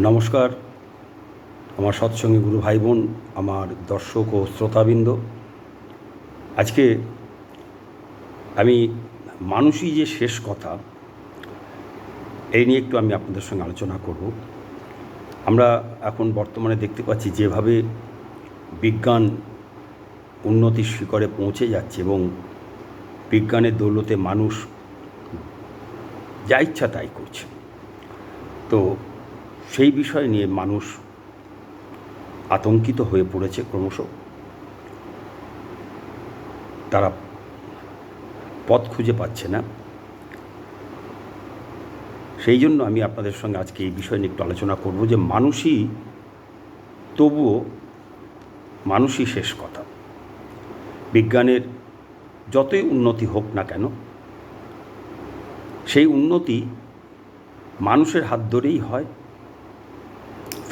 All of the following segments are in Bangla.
নমস্কার। আমার সৎসঙ্গী গুরু ভাই বোন আমার দর্শক ও শ্রোতাবৃন্দ। আজকে আমি মানুষই যে শেষ কথা, এই নিয়ে একটু আমি আপনাদের সঙ্গে আলোচনা করব। আমরা এখন বর্তমানে দেখতে পাচ্ছি যেভাবে বিজ্ঞান উন্নতির শিখরে পৌঁছে যাচ্ছে এবং বিজ্ঞানের দৌলতে মানুষ যা ইচ্ছা তাই করছে। তো সেই বিষয় নিয়ে মানুষ আতঙ্কিত হয়ে পড়েছে ক্রমশ। তারা পথ খুঁজে পাচ্ছে না। সেই জন্য আমি আপনাদের সঙ্গে আজকে এই বিষয় নিয়ে একটু আলোচনা করব যে মানুষই তবুও মানুষই শেষ কথা। বিজ্ঞানের যতই উন্নতি হোক না কেন, সেই উন্নতি মানুষের হাত ধরেই হয়।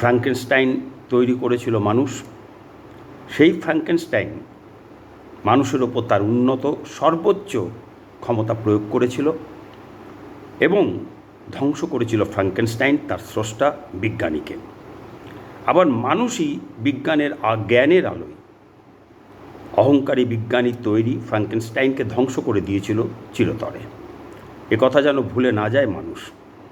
ফ্র্যাঙ্কেনস্টাইন তৈরি করেছিল মানুষ। সেই ফ্র্যাঙ্কেনস্টাইন মানুষের ওপর তার উন্নত সর্বোচ্চ ক্ষমতা প্রয়োগ করেছিল এবং ধ্বংস করেছিল ফ্র্যাঙ্কেনস্টাইন তার স্রষ্টা বিজ্ঞানীকে। আবার মানুষই বিজ্ঞানের জ্ঞানের আলোয় অহংকারী বিজ্ঞানী তৈরি ফ্র্যাঙ্কেনস্টাইনকে ধ্বংস করে দিয়েছিল চিরতরে। কথা যেন ভুলে না যায় মানুষ।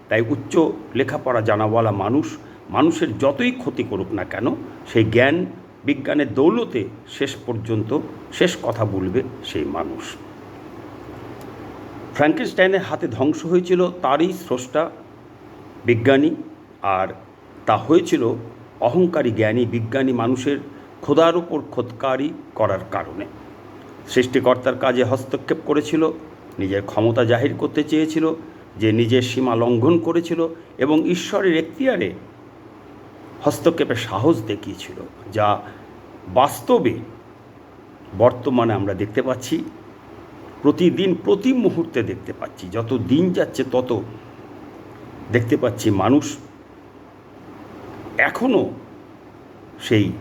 তাই উচ্চ লেখাপড়া জানাওয়ালা মানুষ মানুষের যতই ক্ষতি করুক না কেন, সেই জ্ঞান বিজ্ঞানের দৌলতে শেষ পর্যন্ত শেষ কথা বলবে সেই মানুষ। ফ্র্যাঙ্কেনস্টাইনের হাতে ধ্বংস হয়েছিল তারই স্রষ্টা, বিজ্ঞানী, আর তা হয়েছিল অহংকারী জ্ঞানী বিজ্ঞানী মানুষের খোদার উপর খোদকারি করার কারণে। সৃষ্টিকর্তার কাজে হস্তক্ষেপ করেছিল, নিজের ক্ষমতা জাহির করতে চেয়েছিল, যে নিজের সীমা লঙ্ঘন করেছিল এবং ঈশ্বরের এখতিয়ারে হস্তক্ষেপের সাহস দেখিয়েছিল, যা বাস্তবে বর্তমানে আমরা দেখতে পাচ্ছি, প্রতিদিন, প্রতি মুহূর্তে দেখতে পাচ্ছি। যত দিন যাচ্ছে, তত দেখতে পাচ্ছি মানুষ এখনও সেই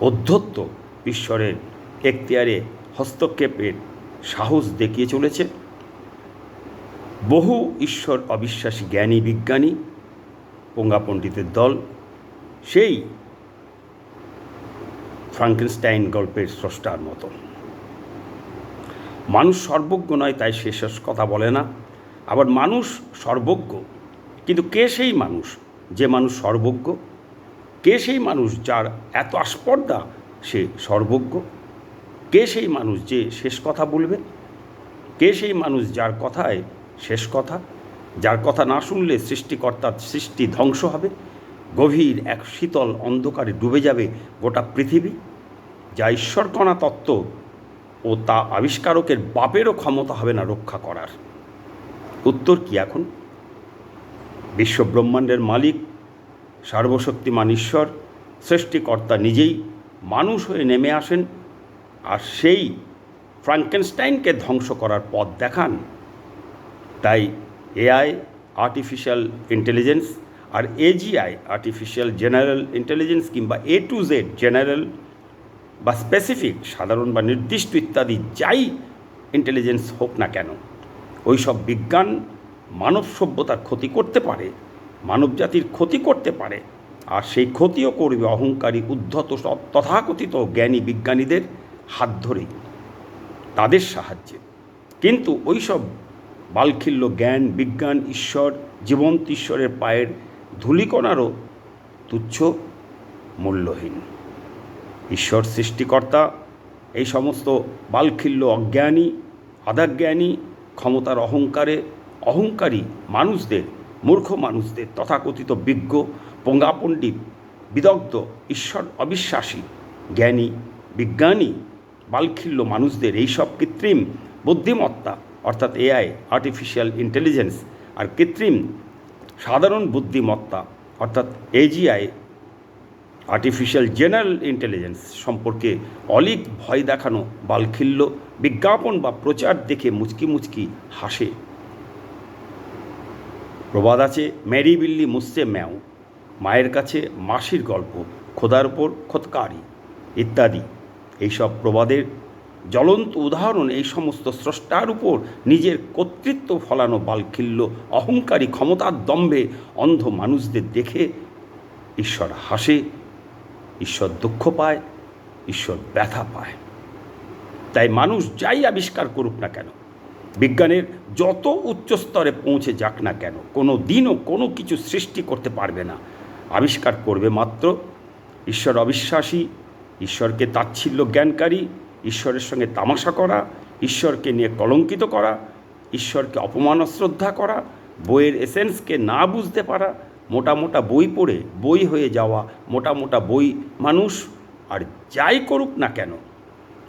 অধ্যত্ত ঈশ্বরের এখতিয়ারে হস্তক্ষেপের সাহস দেখিয়ে চলেছে। বহু ঈশ্বর অবিশ্বাসী জ্ঞানী বিজ্ঞানী পোঙ্গা পণ্ডিতের দল সেই ফ্রাঙ্কেনস্টাইন গল্পের স্রষ্টার মতো। মানুষ সর্বজ্ঞ নয়, তাই সে কথা বলে না। আবার মানুষ সর্বজ্ঞ, কিন্তু কে সেই মানুষ? যে মানুষ সর্বজ্ঞ? কে সেই মানুষ যার এত আস্পর্ধা সে সর্বজ্ঞ? কে সেই মানুষ যে শেষ কথা বলবে? কে সেই মানুষ যার কথায় শেষ কথা? যার কথা না শুনলে সৃষ্টিকর্তার সৃষ্টি ধ্বংস হবে? গভীর এক শীতল অন্ধকারে ডুবে যাবে গোটা পৃথিবী, যা ঈশ্বরকণা তত্ত্ব ও তা আবিষ্কারকের বাপেরও ক্ষমতা হবে না রক্ষা করার। উত্তর কি এখন? বিশ্বব্রহ্মাণ্ডের মালিক, সর্বশক্তিমান ঈশ্বর, সৃষ্টিকর্তা নিজেই মানুষ হয়ে নেমে আসেন আর সেই ফ্রাঙ্কেনস্টাইনকে ধ্বংস করার পথ দেখান। তাই এআই আর্টিফিশিয়াল ইন্টেলিজেন্স আর এজিআই আর্টিফিশিয়াল জেনারেল ইন্টেলিজেন্স কিংবা এ টু জেড জেনারেল বা স্পেসিফিক সাধারণ বা নির্দিষ্ট ইত্যাদি যাই ইন্টেলিজেন্স হোক না কেন ওই সব বিজ্ঞান মানব সভ্যতার ক্ষতি করতে পারে, মানব জাতির ক্ষতি করতে পারে, আর সেই ক্ষতিও করবে অহংকারী, উদ্ধত সব তথাকথিত জ্ঞানী বিজ্ঞানীদের হাত ধরেই, তাদের সাহায্যে। কিন্তু ওই সব বালখিল্য জ্ঞান, বিজ্ঞান, ঈশ্বর, জীবন্ত ঈশ্বরের পায়ের ধূলিকণারও তুচ্ছ মূল্যহীন। ঈশ্বর সৃষ্টিকর্তা, এই সমস্ত বালখিল্য অজ্ঞানী, আদাজ্ঞানী, ক্ষমতার অহংকারে অহংকারী মানুষদের, মূর্খ মানুষদের, তথাকথিত বিজ্ঞ পঙ্গাপণ্ডিত বিদগ্ধ, ঈশ্বর অবিশ্বাসী, জ্ঞানী, বিজ্ঞানী, বালখিল্য মানুষদের এইসব কৃত্রিম বুদ্ধিমত্তা, অর্থাৎ এআই আর্টিফিশিয়াল ইন্টেলিজেন্স আর কৃত্রিম সাধারণ বুদ্ধিমত্তা, অর্থাৎ এজিআই আর্টিফিশিয়াল জেনারেল ইন্টেলিজেন্স সম্পর্কে অলিক ভয় দেখানো, বালখিল্য, বিজ্ঞাপন বা প্রচার দেখে মুচকি মুচকি হাসে। প্রবাদ আছে ম্যারি বিল্লি মুসছে ম্যাও, মায়ের কাছে মাসির গল্প, খোদার ওপর খোদকারি, ইত্যাদি। এইসব প্রবাদের জ্বলন্ত উদাহরণ এই সমস্ত স্রষ্টার উপর নিজের কর্তৃত্ব ফলানো বালখিল্য, অহংকারী ক্ষমতার দম্ভে অন্ধ মানুষদের দেখে ঈশ্বর হাসে, ঈশ্বর দুঃখ পায়, ঈশ্বর ব্যথা পায়। তাই মানুষ যাই আবিষ্কার করুক না কেন, বিজ্ঞানের যত উচ্চ স্তরে পৌঁছে যাক না কেন, কোনো দিনও কোনো কিছু সৃষ্টি করতে পারবে না। আবিষ্কার করবে মাত্র ঈশ্বর অবিশ্বাসী, ঈশ্বরকে তাচ্ছিল্য জ্ঞানকারী ঈশ্বরের সঙ্গে তামাশা করা, ঈশ্বরকে নিয়ে কলঙ্কিত করা, ঈশ্বরকে অপমান শ্রদ্ধা করা, বইয়ের এসেন্সকে না বুঝতে পারা, মোটা মোটা বই পড়ে বই হয়ে যাওয়া, মোটা মোটা বই মানুষ, আর যাই করুক না কেন,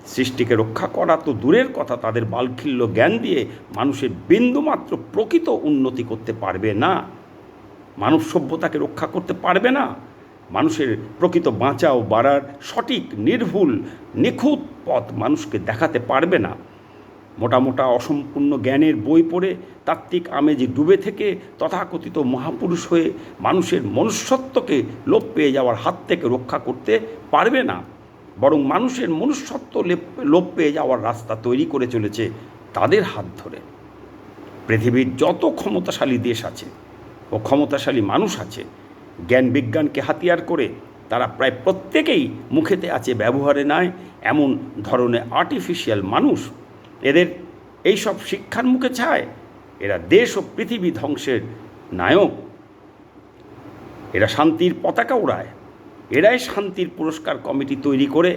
সৃষ্টিকে রক্ষা করা তো দূরের কথা, তাদের বালখিল্য জ্ঞান দিয়ে মানুষের বিন্দুমাত্র প্রকৃত উন্নতি করতে পারবে না, মানব সভ্যতাকে রক্ষা করতে পারবে না মানুষের প্রকৃত বাঁচাও বাড়ার সঠিক, নির্ভুল, নিখুঁত পথ মানুষকে দেখাতে পারবে না। মোটা মোটা অসম্পূর্ণ জ্ঞানের বই পড়ে তাত্ত্বিক আমেজে ডুবে থেকে তথাকথিত মহাপুরুষ হয়ে মানুষের মনুষ্যত্বকে লোপ পেয়ে যাওয়ার হাত থেকে রক্ষা করতে পারবে না। বরং মানুষের মনুষ্যত্ব লোপ পেয়ে যাওয়ার রাস্তা তৈরি করে চলেছে তাদের হাত ধরে। পৃথিবীর যত ক্ষমতাশালী দেশ আছে ও ক্ষমতাশালী মানুষ আছে জ্ঞান বিজ্ঞানকে হাতিয়ার করে তারা প্রায় প্রত্যেকেই মুখেতে আছে, ব্যবহারে নয় এমন ধরনের আর্টিফিশিয়াল মানুষ। এদের এই সব শিক্ষার মুখে ছায়, এরা দেশ ও পৃথিবী ধ্বংসের নায়ক। এরা শান্তির পতাকা উড়ায়, এরাই শান্তির পুরস্কার কমিটি তৈরি করে,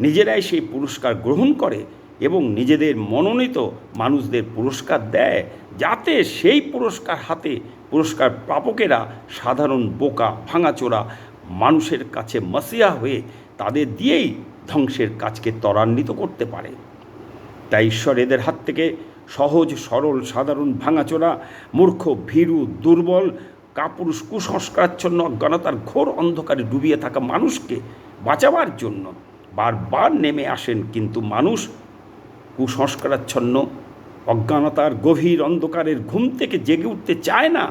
নিজেরাই সেই পুরস্কার গ্রহণ করে এবং নিজেদের মনোনীত মানুষদের পুরস্কার দেয়, যাতে সেই পুরস্কার হাতে পুরস্কার প্রাপকেরা সাধারণ বোকা, ভাঙাচোরা মানুষের কাছে মাসিয়া হয়ে তাদের দিয়েই ধ্বংসের কাজকে ত্বরান্বিত করতে পারে। তাই ঈশ্বর এদের হাত থেকে সহজ, সরল, সাধারণ ভাঙাচোরা, মূর্খ, ভীরু, দুর্বল, কাপুরুষ, কুসংস্কারাচ্ছন্ন, অজ্ঞানতার ঘোর অন্ধকারে ডুবিয়ে থাকা মানুষকে বাঁচাবার জন্য বারবার নেমে আসেন কিন্তু মানুষ কুসংস্কারাচ্ছন্ন, অজ্ঞানতার গভীর অন্ধকারের ঘুম থেকে জেগে উঠতে চায় না,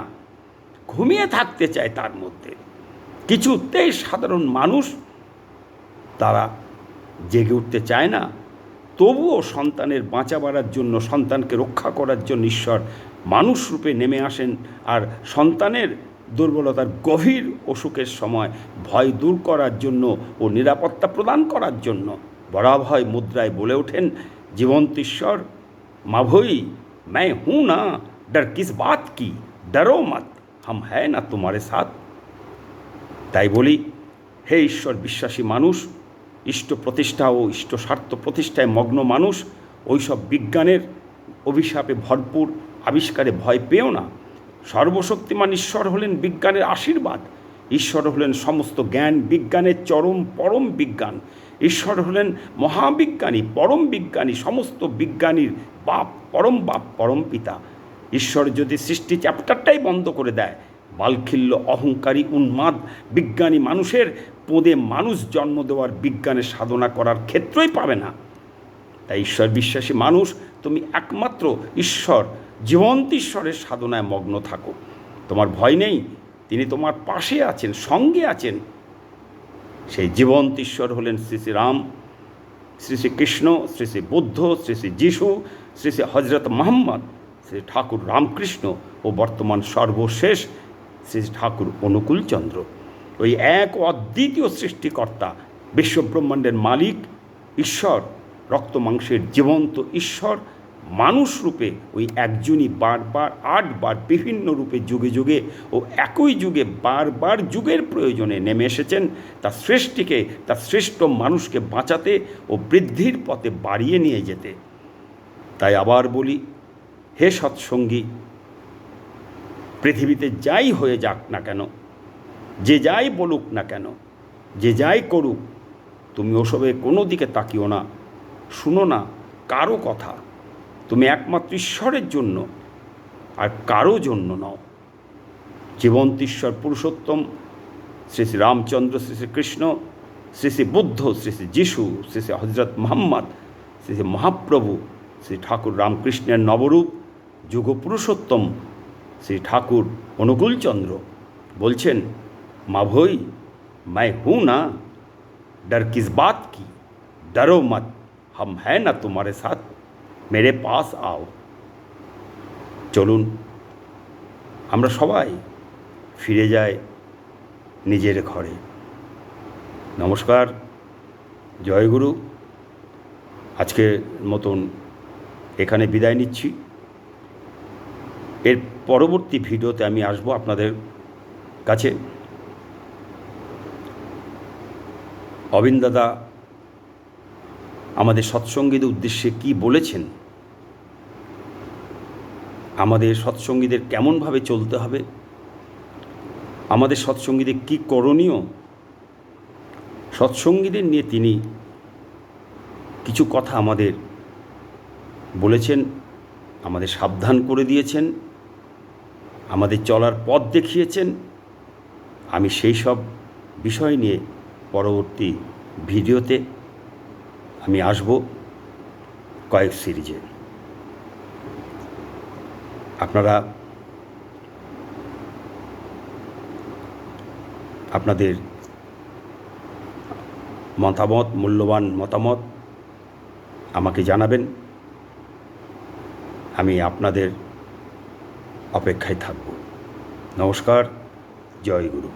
ঘুমিয়ে থাকতে চায় তার মধ্যে। কিছুতেই সাধারণ মানুষ তারা জেগে উঠতে চায় না। তবুও সন্তানের বাঁচা বাড়ার জন্য, সন্তানকে রক্ষা করার জন্য ঈশ্বর মানুষ রূপে নেমে আসেন আর সন্তানের দুর্বলতার গভীর অসুখের সময় ভয় দূর করার জন্য ও নিরাপত্তা প্রদান করার জন্য বরাভয় মুদ্রায় বলে ওঠেন জীবন্ত ঈশ্বর মাভই मैं हूँ ना डर किस बात की डरो मत हम है ना तुम्हारे साथ তাই বলি হে ঈশ্বর বিশ্বাসী মানুষ ইষ্ট প্রতিষ্ঠা ও ইষ্ট স্বার্থ প্রতিষ্ঠায় মগ্ন মানুষ ওইসব বিজ্ঞানের অভিশাপে ভরপুর আবিষ্কারে ভয় পেও না সর্বশক্তিমান ঈশ্বর হলেন বিজ্ঞানের আশীর্বাদ ঈশ্বর হলেন সমস্ত জ্ঞান বিজ্ঞানের চরম পরম বিজ্ঞান ঈশ্বর হলেন মহাবিজ্ঞানী, পরম বিজ্ঞানী, সমস্ত বিজ্ঞানীর বাপ, পরম বাপ, পরম পিতা। ঈশ্বর যদি সৃষ্টি চ্যাপ্টারটাই বন্ধ করে দেয়, বালখিল্য, অহংকারী, উন্মাদ, বিজ্ঞানী মানুষের পোদে মানুষ জন্ম দেওয়ার বিজ্ঞানের সাধনা করার ক্ষেত্রই পাবে না। তাই ঈশ্বর বিশ্বাসী মানুষ, তুমি একমাত্র ঈশ্বর, জীবন্ত ঈশ্বরের সাধনায় মগ্ন থাকো। তোমার ভয় নেই, তিনি তোমার পাশে আছেন, সঙ্গে আছেন। সেই জীবন্ত ঈশ্বর হলেন শ্রী শ্রী রাম, শ্রী শ্রী কৃষ্ণ, শ্রী শ্রী বুদ্ধ, শ্রী শ্রী যিশু, শ্রী শ্রী হজরত মোহাম্মদ, শ্রী ঠাকুর রামকৃষ্ণ ও বর্তমান সর্বশেষ শ্রী ঠাকুর অনুকূলচন্দ্র ওই এক অদ্বিতীয় সৃষ্টিকর্তা, বিশ্বব্রহ্মাণ্ডের মালিক, ঈশ্বর রক্ত মাংসের জীবন্ত ঈশ্বর মানুষ রূপে ওই একজনই বারবার, আটবার, বিভিন্ন রূপে, যুগে যুগে ও একই যুগে বারবার যুগের প্রয়োজনে নেমে এসেছেন। তার সৃষ্টিকে, তার শ্রেষ্ঠ মানুষকে বাঁচাতে ও বৃদ্ধির পথে বাড়িয়ে নিয়ে যেতে। তাই আবার বলি, হে সৎসঙ্গী, পৃথিবীতে যাই হয়ে যাক না কেন, যে যাই বলুক না কেন, যে যাই করুক, তুমি ওসবে কোনো দিকে তাকিও না, শুনো না কারও কথা। তুমি একমাত্র ঈশ্বরের জন্য আর কারো জন্য নও জীবন্ত ঈশ্বর পুরুষোত্তম শ্রী শ্রী রামচন্দ্র শ্রী শ্রী কৃষ্ণ শ্রী শ্রী বুদ্ধ শ্রী শ্রী যিশু শ্রী শ্রী হজরত মোহাম্মদ শ্রী শ্রী মহাপ্রভু শ্রী ঠাকুর রামকৃষ্ণের নবরূপ যুগ পুরুষোত্তম শ্রী ঠাকুর অনুকূলচন্দ্র বলছেন মা ভই मैं हूँ ना डर किस बात की डरो मत हम है না তোমারে সাথ মেরে পাস আও চলুন, আমরা সবাই ফিরে যাই নিজের ঘরে। নমস্কার জয়গুরু আজকের মতন এখানে বিদায় নিচ্ছি। এর পরবর্তী ভিডিওতে আমি আসব আপনাদের কাছে। অবিন দাদা আমাদের সৎসঙ্গীদের উদ্দেশ্যে কি বলেছেন? আমাদের সৎসঙ্গীদের কেমনভাবে চলতে হবে? আমাদের সৎসঙ্গীদের কী করণীয়? সৎসঙ্গীদের নিয়ে তিনি কিছু কথা আমাদের বলেছেন, আমাদের সাবধান করে দিয়েছেন, আমাদের চলার পথ দেখিয়েছেন। আমি সেই সব বিষয় নিয়ে পরবর্তী ভিডিওতে আমি আসব কয়েক সিরিজে। আপনারা আপনাদের মতামত, মূল্যবান মতামত আমাকে জানাবেন। আমি আপনাদের অপেক্ষায় থাকব। নমস্কার, জয় গুরু।